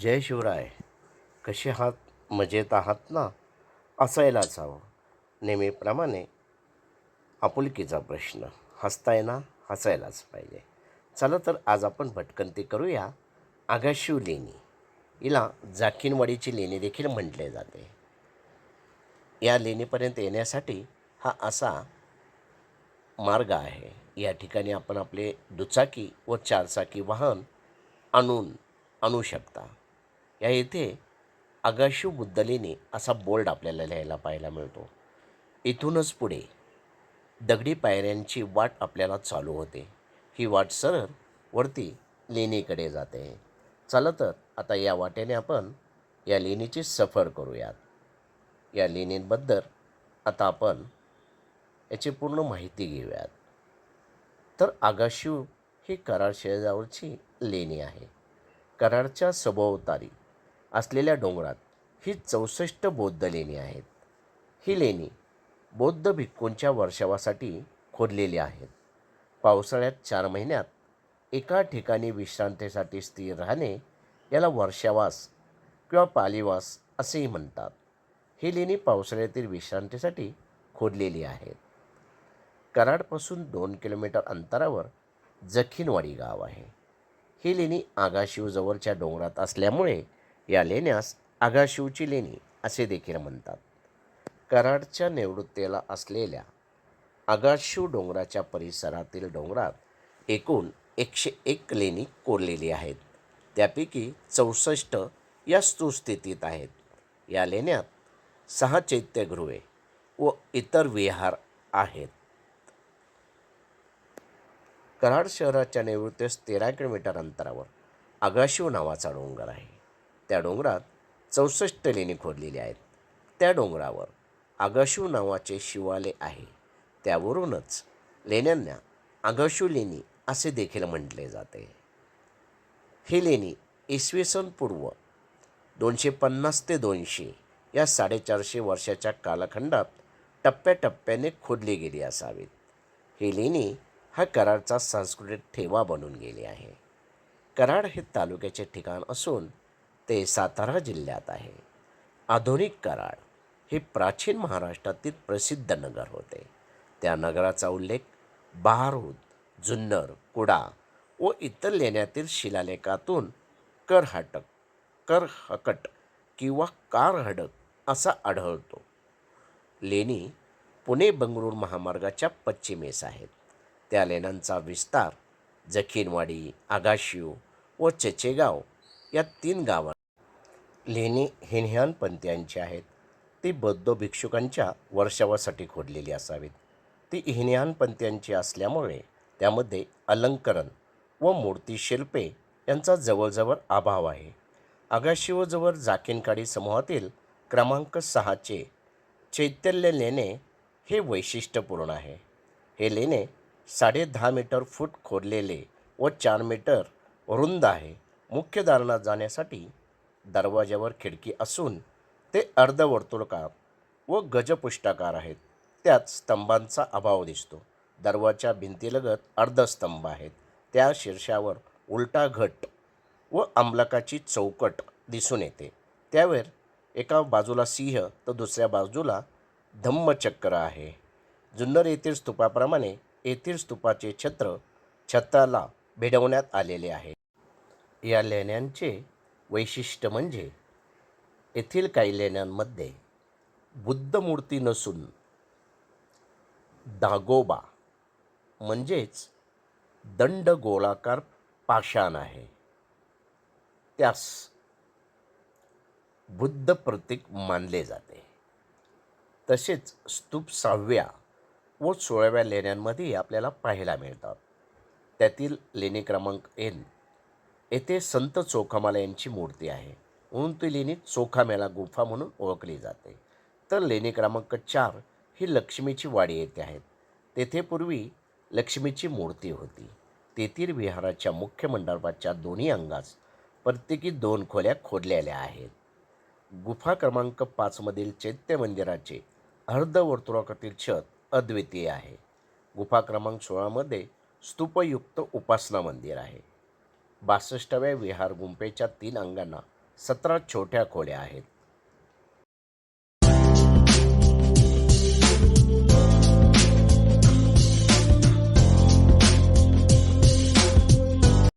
जय शिवराय कसे आहात? मजेत आहात ना? असायलाच हवं नेहमीप्रमाणे आपुलकीचा प्रश्न. हसताय ना? हसायलाच पाहिजे. चला तर आज आपण भटकंती करूया. आगाशिव लेणी. हिला जाखीनवाडीची लेणी देखील म्हटले जाते. या लेणीपर्यंत येण्यासाठी हा असा मार्ग आहे. या ठिकाणी आपण आपले दुचाकी व चारचाकी वाहन आणून आणू शकता. या येथे आगाशू बुद्धलेणी असा बोर्ड आपल्याला लिहायला पाहायला मिळतो. इथूनच पुढे दगडी पायऱ्यांची वाट आपल्याला चालू होते. ही वाट सरळ वरती लेणीकडे जाते. चला तर आता या वाटेने आपण या लेणीची सफर करूयात. या लेणींबद्दल आता आपण याची पूर्ण माहिती घेऊयात. तर आगाशिव ही कराड शेजावरची लेणी आहे. कराडच्या सभोवतारी असलेल्या डोंगरात ही चौसष्ट बौद्ध लेणी आहेत. ही लेणी बौद्ध भिक्खूंच्या वर्षावासाठी खोदलेली आहेत. पावसाळ्यात चार महिन्यात एका ठिकाणी विश्रांतीसाठी स्थिर राहणे याला वर्षावास किंवा पालिवास असेही म्हणतात. ही लेणी पावसाळ्यातील विश्रांतीसाठी खोदलेली आहेत. कराडपासून दोन किलोमीटर अंतरावर जखीनवाडी गाव आहे. ही लेणी आगाशिवजवळच्या डोंगरात असल्यामुळे या लेण्यास आगाशिवची लेणी असे देखील म्हणतात. कराडच्या निवृत्तीला असलेल्या आगाशिव डोंगराच्या परिसरातील डोंगरात एकूण एकशे एक लेणी कोरलेली आहेत. त्यापैकी चौसष्ट या सुस्थितीत आहेत. या लेण्यात सहा चैत्यगृहे व इतर विहार आहेत. कराड शहराच्या निवृत्तीस तेरा किलोमीटर अंतरावर आगाशिव नावाचा डोंगर आहे. त्या डोंगरात चौसष्ट लेणी खोदलेली आहेत. त्या डोंगरावर आगाशिव नावाचे शिवालय आहे. त्यावरूनच लेण्यांना आगाशिव लेणी असे देखील म्हटले जाते. ही लेणी इसवी सन पूर्व दोनशे पन्नास ते दोनशे या साडेचारशे वर्षाच्या कालखंडात टप्प्याटप्प्याने खोदली गेली असावीत. ही लेणी हा कराडचा सांस्कृतिक ठेवा बनून गेली आहे. कराड हे तालुक्याचे ठिकाण असून ते सातारा जिल्ह्यात आहे. आधुनिक कराड हे प्राचीन महाराष्ट्रातील प्रसिद्ध नगर होते. त्या नगराचा उल्लेख बहारूद जुन्नर कुडा व इतर लेण्यातील शिलालेखातून करहाटक करहकट किंवा कारहडक असा आढळतो. लेणी पुणे बंगळूर महामार्गाच्या पश्चिमेस आहेत. त्या लेण्यांचा विस्तार जखीनवाडी आगाशिव व चचेगाव या तीन गावात लेणी हिनह्यानपंथीयांची आहेत. ती बौद्ध भिक्षुकांच्या वर्षावासाठी खोदलेली असावीत. ती हिनह्यानपंथीयांची असल्यामुळे त्यामध्ये अलंकरण व मूर्तीशिल्पे यांचा जवळजवळ अभाव आहे. आगाशिवजवळ जाकिनकाडी समूहातील क्रमांक सहाचे चैतल्य लेणे हे वैशिष्ट्यपूर्ण आहे. हे लेणे साडे दहा मीटर फूट खोदलेले व चार मीटर रुंद आहे. मुख्य दालनात जाण्यासाठी दरवाज्यावर खिडकी असून ते अर्धवर्तुळकार व गजपुष्टाकार आहेत. त्यात स्तंभांचा अभाव दिसतो. दरवाजा भिंतीलगत अर्धस्तंभ आहेत. त्या शीर्षावर उलटा घट व आंबलकाची चौकट दिसून येते. त्यावर एका बाजूला सिंह तर दुसऱ्या बाजूला धम्मचक्र आहे. जुन्नर येथील स्तूपाप्रमाणे येथील स्तूपाचे छत्र छताला भिडवण्यात आलेले आहे. या लेण्यांचे वैशिष्ट्य म्हणजे येथील काही लेण्यांमध्ये बुद्ध मूर्ती नसून दागोबा म्हणजेच दंड गोलाकार पाषाण आहे. त्यास बुद्ध प्रतीक मानले जाते. तसेच स्तूप सहाव्या व सोळाव्या लेण्यांमध्ये आपल्याला पाहायला मिळतात. त्यातील लेणी क्रमांक एन येथे संत चोखामाला यांची मूर्ती आहे. म्हणून ती लेणी चोखामेला गुफा म्हणून ओळखली जाते. तर लेणी क्रमांक चार ही लक्ष्मीची वाडी येथे आहेत तेथे पूर्वी लक्ष्मीची मूर्ती होती. तेथील विहाराच्या मुख्य मंडपाच्या दोन्ही अंगास प्रत्येकी दोन खोल्या खोदलेल्या आहेत. गुफा क्रमांक पाचमधील चैत्य मंदिराचे अर्धवर्तुळाकातील छत अद्वितीय आहे. गुफा क्रमांक सोळामध्ये स्तूपयुक्त उपासना मंदिर आहे. बासष्टव्या विहार गुंफेच्या तीन अंगांना सतरा छोट्या खोल्या आहेत.